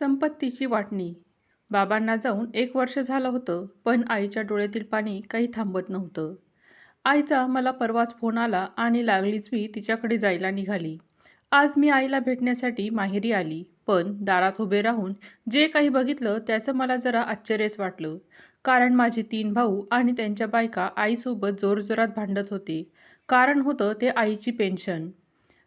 संपत्तीची वाटणी. बाबांना जाऊन एक वर्ष झालं होतं पण आईच्या डोळ्यातील पाणी काही थांबत नव्हतं. आईचा मला परवाच फोन आला आणि लागलीच मी तिच्याकडे जायला निघाली. आज मी आईला भेटण्यासाठी माहेरी आली पण दारात उभे राहून जे काही बघितलं त्याचं मला जरा आश्चर्यच वाटलं. कारण माझे तीन भाऊ आणि त्यांच्या बायका आईसोबत जोरजोरात भांडत होते. कारण होतं ते आईची पेन्शन.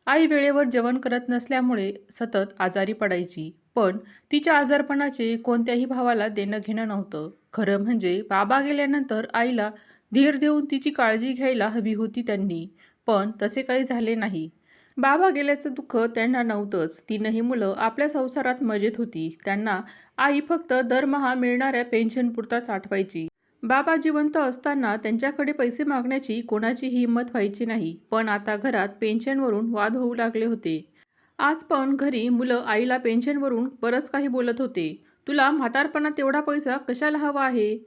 आई वेळेवर जेवण करत नसल्यामुळे सतत आजारी पडायची. पण तिच्या आजारपणाचे कोणत्याही भावाला देणं घेणं नव्हतं. खरं म्हणजे बाबा गेल्यानंतर आईला धीर देऊन तिची काळजी घ्यायला हवी होती त्यांनी पण तसे काही झाले नाही. बाबा गेल्याचं दुःख त्यांना नव्हतंच. तीनही मुलं आपल्या संसारात मजेत होती. त्यांना आई फक्त दरमहा मिळणाऱ्या पेन्शनपुरताच आठवायची बाबा जिवंत असताना त्यांच्याकडे पैसे मागण्याची कोणाची हिंमत व्हायची नाही. पण आता घरात पेन्शनवरून वाद होऊ लागले होते. आज पण घरी मुलं आईला पेन्शनवरून बरंच काही बोलत होते. तुला म्हातारपणात तेवढा पैसा कशाला हवा आहे?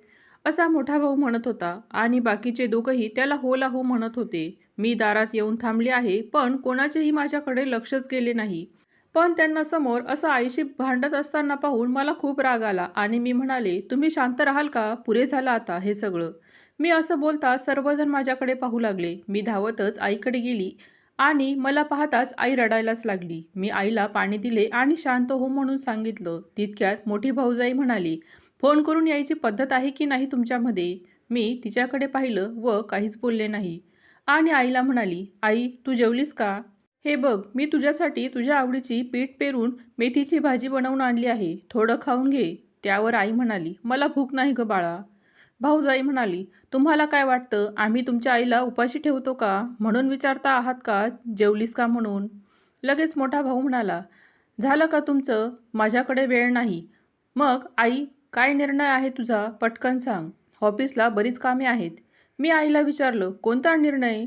असा मोठा भाऊ म्हणत होता. आणि बाकीचे दोघंही त्याला हो ला हो म्हणत होते. मी दारात येऊन थांबले आहे पण कोणाचेही माझ्याकडे लक्षच गेले नाही. पण त्यांना समोर असं आईशी भांडत असताना पाहून मला खूप राग आला आणि मी म्हणाले तुम्ही शांत राहाल का? पुरे झालं आता हे सगळं. मी असं बोलता सर्वजण माझ्याकडे पाहू लागले. मी धावतच आईकडे गेली. आणि मला पाहताच आई रडायलाच लागली. मी आईला पाणी दिले आणि शांत हो म्हणून सांगितलं तितक्यात मोठी भाऊजाई म्हणाली फोन करून यायची पद्धत आहे की नाही तुमच्यामध्ये मी तिच्याकडे पाहिलं व काहीच बोलले नाही. आणि आईला म्हणाली आई तू जेवलीस का? हे बघ मी तुझ्यासाठी तुझ्या आवडीची पीठ पेरून मेथीची भाजी बनवून आणली आहे. थोडं खाऊन घे त्यावर आई म्हणाली मला भूक नाही ग बाळा. भाऊजाई म्हणाली तुम्हाला काय वाटतं? आम्ही तुमच्या आईला उपाशी ठेवतो का? म्हणून विचारता आहात का? जेवलीस का म्हणून? लगेच मोठा भाऊ म्हणाला झालं का तुमचं? माझ्याकडे वेळ नाही. मग आई काय निर्णय आहे तुझा? पटकन सांग. ऑफिसला बरीच कामे आहेत. मी आईला विचारलं कोणता निर्णय?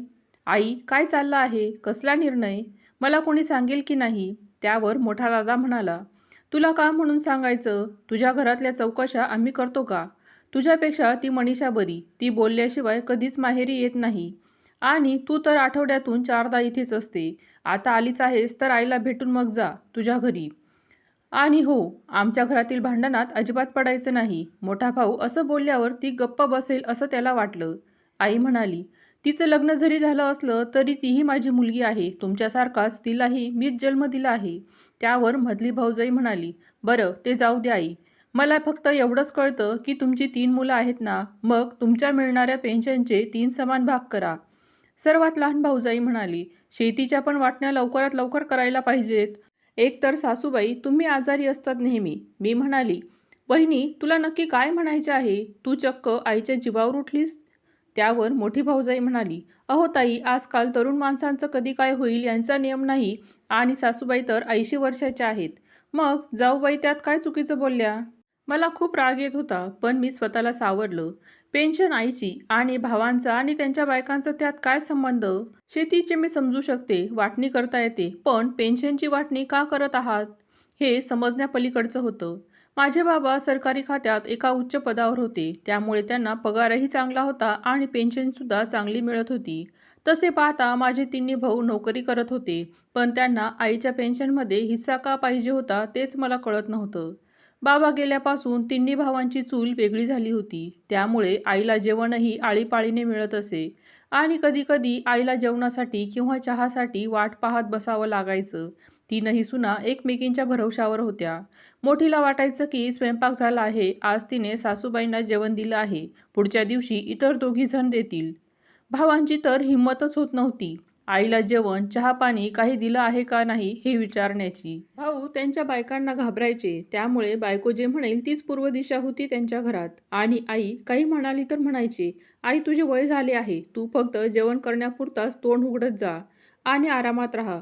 आई काय चाललं आहे? कसला निर्णय? मला कोणी सांगेल की नाही? त्यावर मोठा दादा म्हणाला तुला का म्हणून सांगायचं? तुझ्या घरातल्या चौकशा आम्ही करतो का? तुझ्यापेक्षा ती मनीषा बरी. ती बोलल्याशिवाय कधीच माहेरी येत नाही. आणि तू तर आठवड्यातून चारदा इथेच असते. आता आलीच आहेस तर आईला भेटून मग जा तुझ्या घरी. आणि हो आमच्या घरातील भांडणात अजिबात पडायचं नाही. मोठा भाऊ असं बोलल्यावर ती गप्प बसेल असं त्याला वाटलं. आई म्हणाली तिचं लग्न जरी झालं असलं तरी तीही माझी मुलगी आहे. तुमच्यासारखाच तिलाही मीच जन्म दिला आहे. त्यावर मधली भाऊजाई म्हणाली बरं ते जाऊ दे आई. मला फक्त एवढंच कळतं की तुमची तीन मुलं आहेत ना मग तुमच्या मिळणाऱ्या पेन्शनचे तीन समान भाग करा. सर्वात लहान भाऊजाई म्हणाली शेतीच्या पण वाटण्या लवकरात लवकर करायला पाहिजेत. एक तर सासूबाई तुम्ही आजारी असतात नेहमी. मी म्हणाली वहिनी तुला नक्की काय म्हणायचे आहे? तू चक्क आईच्या जीवावर उठलीस? त्यावर मोठी भाऊजाई म्हणाली अहो ताई आजकाल तरुण माणसांचं कधी काय होईल यांचा नियम नाही आणि सासूबाई तर ऐंशी वर्षाच्या आहेत. मग जाऊबाई त्यात काय चुकीचं बोलल्या? मला खूप राग येत होता पण मी स्वतःला सावरलं. पेन्शन आईची आणि भावांचा आणि त्यांच्या बायकांचा त्यात काय संबंध? शेतीचे मी समजू शकते वाटणी करता येते पण पेन्शनची वाटणी का करत आहात? हे समजण्यापलीकडचं होतं. माझे बाबा सरकारी खात्यात एका उच्च पदावर होते त्यामुळे त्यांना पगारही चांगला होता आणि पेन्शनसुद्धा चांगली मिळत होती. तसे पाहता माझे तिन्ही भाऊ नोकरी करत होते पण त्यांना आईच्या पेन्शनमध्ये हिस्सा का पाहिजे होता तेच मला कळत नव्हतं. बाबा गेल्यापासून तिन्ही भावांची चूल वेगळी झाली होती. त्यामुळे आईला जेवणही आळीपाळीने मिळत असे. आणि कधीकधी आईला जेवणासाठी किंवा चहासाठी वाट पाहत बसावं लागायचं. तीनही सुना एकमेकींच्या भरवशावर होत्या. मोठीला वाटायचं की स्वयंपाक झाला आहे आज तिने सासूबाईंना जेवण दिलं आहे. पुढच्या दिवशी इतर दोघी जण देतील. भावांची तर हिंमतच होत नव्हती. आईला जेवण चहा पाणी काही दिलं आहे का नाही हे विचारण्याची. भाऊ त्यांच्या बायकांना घाबरायचे. त्यामुळे बायको जे म्हणेल तीच पूर्व दिशा होती त्यांच्या घरात. आणि आई काही म्हणाली तर म्हणायचे आई तुझे वय झाले आहे. तू फक्त जेवण करण्यापुरताच तोंड उघडत जा आणि आरामात राहा.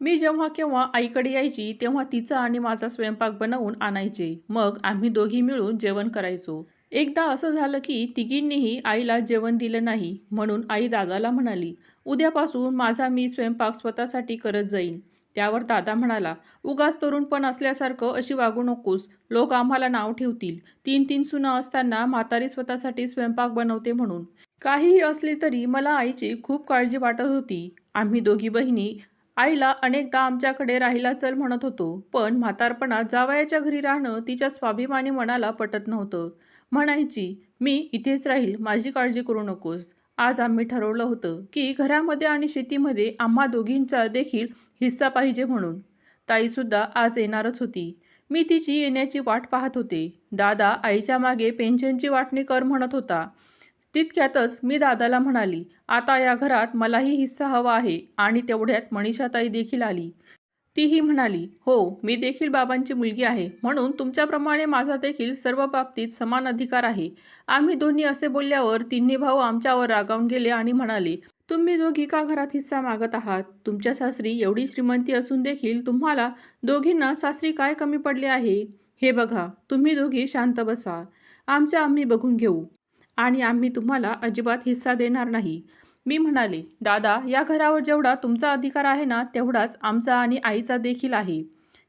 मी जेव्हा केव्हा आईकडे यायची तेव्हा तिचा आणि माझा स्वयंपाक बनवून आणायचे. मग आम्ही दोघी मिळून जेवण करायचो. एकदा असं झालं की तिघींनीही आईला जेवण दिलं नाही म्हणून आई दादाला म्हणाली उद्यापासून माझा मी स्वयंपाक स्वतःसाठी करत जाईन. त्यावर दादा म्हणाला उगाच तरुणपण असल्यासारखं अशी वागू नकोस. लोक आम्हाला नाव ठेवतील. तीन तीन सुना असताना म्हातारी स्वतःसाठी स्वयंपाक बनवते म्हणून. काहीही असले तरी मला आईची खूप काळजी वाटत होती. आम्ही दोघी बहिणी आईला अनेकदा आमच्याकडे राहिला चल म्हणत होतो पण म्हातारपणात जावयाच्या घरी राहणं तिच्या स्वाभिमानी मनाला पटत नव्हतं. म्हणायची मी इथेच राहील माझी काळजी करू नकोस. आज आम्ही ठरवलं होतं की घरामध्ये आणि शेतीमध्ये आम्हा दोघींचा देखील हिस्सा पाहिजे म्हणून. ताईसुद्धा आज येणारच होती. मी तिची येण्याची वाट पाहत होते. दादा आईच्या मागे पेन्शनची वाटणी कर म्हणत होता. तितक्यातच मी दादाला म्हणाली आता या घरात मलाही हिस्सा हवा आहे. आणि तेवढ्यात मनीषाताई देखील आली. तीही म्हणाली हो मी देखील बाबांची मुलगी आहे. म्हणून तुमच्याप्रमाणे माझा देखील सर्व बाबतीत समान अधिकार आहे. आम्ही दोन्ही असे बोलल्यावर तिन्ही भाऊ आमच्यावर रागावून गेले आणि म्हणाले तुम्ही दोघी का घरात हिस्सा मागत आहात? तुमच्या सासरी एवढी श्रीमंती असून देखील तुम्हाला दोघींना सासरी काय कमी पडले आहे? हे बघा तुम्ही दोघी शांत बसा. आमच्या आम्ही बघून घेऊ. आणि आम्ही तुम्हाला अजिबात हिस्सा देणार नाही. मी म्हणाले दादा या घरावर जेवढा तुमचा अधिकार आहे ना तेवढाच आमचा आणि आईचा देखील आहे.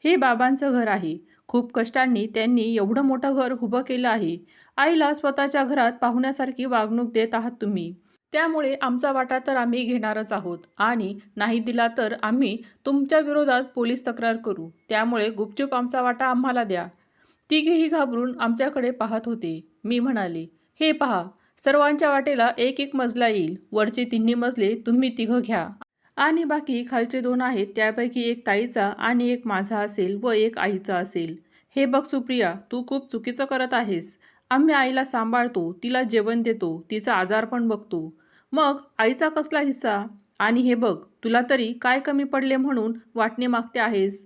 हे बाबांचं घर आहे. खूप कष्टांनी त्यांनी एवढं मोठं घर उभं केलं आहे. आईला स्वतःच्या घरात पाहुण्यासारखी वागणूक देत आहात तुम्ही. त्यामुळे आमचा वाटा तर आम्ही घेणारच आहोत. आणि नाही दिला तर आम्ही तुमच्या विरोधात पोलीस तक्रार करू. त्यामुळे गुपचूप आमचा वाटा आम्हाला द्या. तिघेही घाबरून आमच्याकडे पाहत होते. मी म्हणाले हे पहा सर्वांच्या वाटेला एक एक मजला येईल. वरचे तिन्ही मजले तुम्ही तिघं घ्या. आणि बाकी खालचे दोन आहेत त्यापैकी एक ताईचा आणि एक माझा असेल व एक आईचा असेल. हे बघ सुप्रिया तू खूप चुकीचं करत आहेस. आम्ही आईला सांभाळतो तिला जेवण देतो तिचा आजार पण बघतो. मग आईचा कसला हिस्सा? आणि हे बघ तुला तरी काय कमी पडले म्हणून वाटणे मागते आहेस?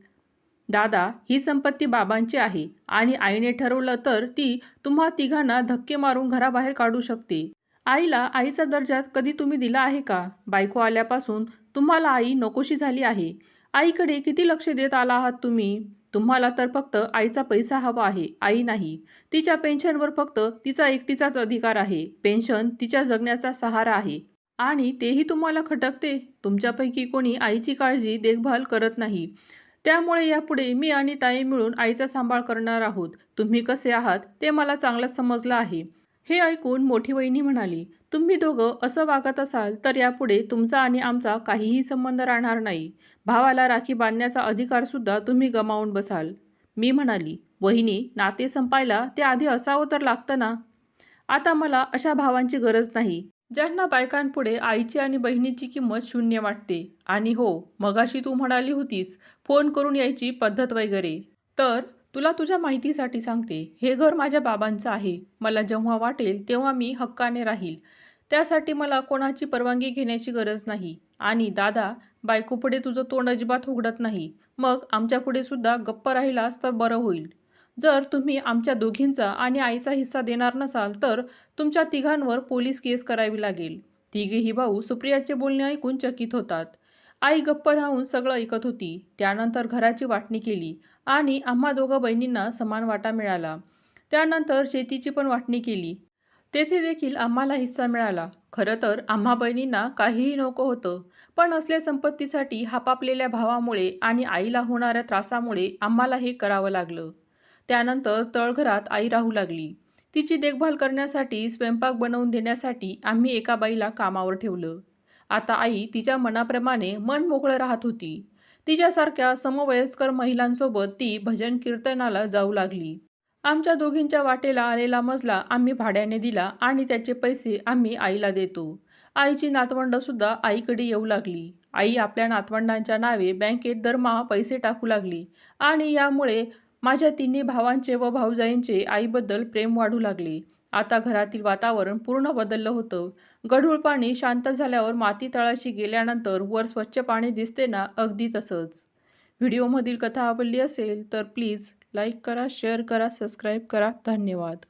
दादा ही संपत्ती बाबांची आहे आणि आईने ठरवलं तर ती तुम्हा तिघांना धक्के मारून घराबाहेर काढू शकते. आईला आईचा दर्जा कधी तुम्ही दिला आहे का? बायको आल्यापासून तुम्हाला आई नकोशी झाली आहे. आईकडे किती लक्ष देत आला आहात तुम्ही? तुम्हाला तर फक्त आईचा पैसा हवा आहे आई नाही. तिच्या पेन्शनवर फक्त तिचा एकटीचाच अधिकार आहे. पेन्शन तिच्या जगण्याचा सहारा आहे. आणि तेही तुम्हाला खटकते? तुमच्यापैकी कोणी आईची काळजी देखभाल करत नाही. त्यामुळे यापुढे मी आणि ताई मिळून आईचा सांभाळ करणार आहोत. तुम्ही कसे आहात? ते मला चांगलं समजलं आहे. हे ऐकून मोठी वहिनी म्हणाली तुम्ही दोघं असं वागत असाल तर यापुढे तुमचा आणि आमचा काहीही संबंध राहणार नाही. भावाला राखी बांधण्याचा अधिकारसुद्धा तुम्ही गमावून बसाल. मी म्हणाली वहिनी नाते संपायला ते आधी असावं तर लागतं ना? आता मला अशा भावांची गरज नाही. ज्यांना बायकांपुढे आईची आणि बहिणीची किंमत शून्य वाटते. आणि हो मगाशी तू म्हणाली होतीस फोन करून यायची पद्धत वगैरे. तर तुला तुझ्या माहितीसाठी सांगते हे घर माझ्या बाबांचं आहे. मला जेव्हा वाटेल तेव्हा मी हक्काने राहील. त्यासाठी मला कोणाची परवानगी घेण्याची गरज नाही. आणि दादा बायकोपुढे तुझं तोंड अजिबात उघडत नाही. मग आमच्यापुढे सुद्धा गप्प राहिलास तर बरं होईल. जर तुम्ही आमच्या दोघींचा आणि आईचा हिस्सा देणार नसाल तर तुमच्या तिघांवर पोलीस केस करावी लागेल. तिघेही भाऊ सुप्रियाचे बोलणे ऐकून चकित होतात. आई गप्प राहून सगळं ऐकत होती. त्यानंतर घराची वाटणी केली आणि आम्हा दोघं बहिणींना समान वाटा मिळाला. त्यानंतर शेतीची पण वाटणी केली. तेथे देखील आम्हाला हिस्सा मिळाला. खरं तर आम्हा बहिणींना काहीही नको होतं पण असल्या संपत्तीसाठी हापापलेल्या भावामुळे आणि आईला होणाऱ्या त्रासामुळे आम्हाला हे करावं लागलं. त्यानंतर तळघरात आई राहू लागली. तिची देखभाल करण्यासाठी स्वयंपाक बनवून देण्यासाठी आम्ही एका बाईला कामावर ठेवलं. आता आई तिच्या मनाप्रमाणे मन मोकळं राहत होती. तिच्यासारख्या समवयस्कर महिलांसोबत ती भजन कीर्तनाला जाऊ लागली. आमच्या दोघींच्या वाटेला आलेला मजला आम्ही भाड्याने दिला आणि त्याचे पैसे आम्ही आईला देतो. आईची नातवंडसुद्धा आईकडे येऊ लागली. आई आपल्या नातवंडांच्या नावे बँकेत दरमहा पैसे टाकू लागली आणि यामुळे माझ्या तिन्ही भावांचे व भाऊजाईंचे आईबद्दल प्रेम वाढू लागले. आता घरातील वातावरण पूर्ण बदललं होतं. गढूळ पाणी शांत झाल्यावर माती तळाशी गेल्यानंतर वर स्वच्छ पाणी दिसते ना अगदी तसंच. व्हिडिओमधील कथा आवडली असेल तर प्लीज लाईक करा शेअर करा सबस्क्राईब करा. धन्यवाद.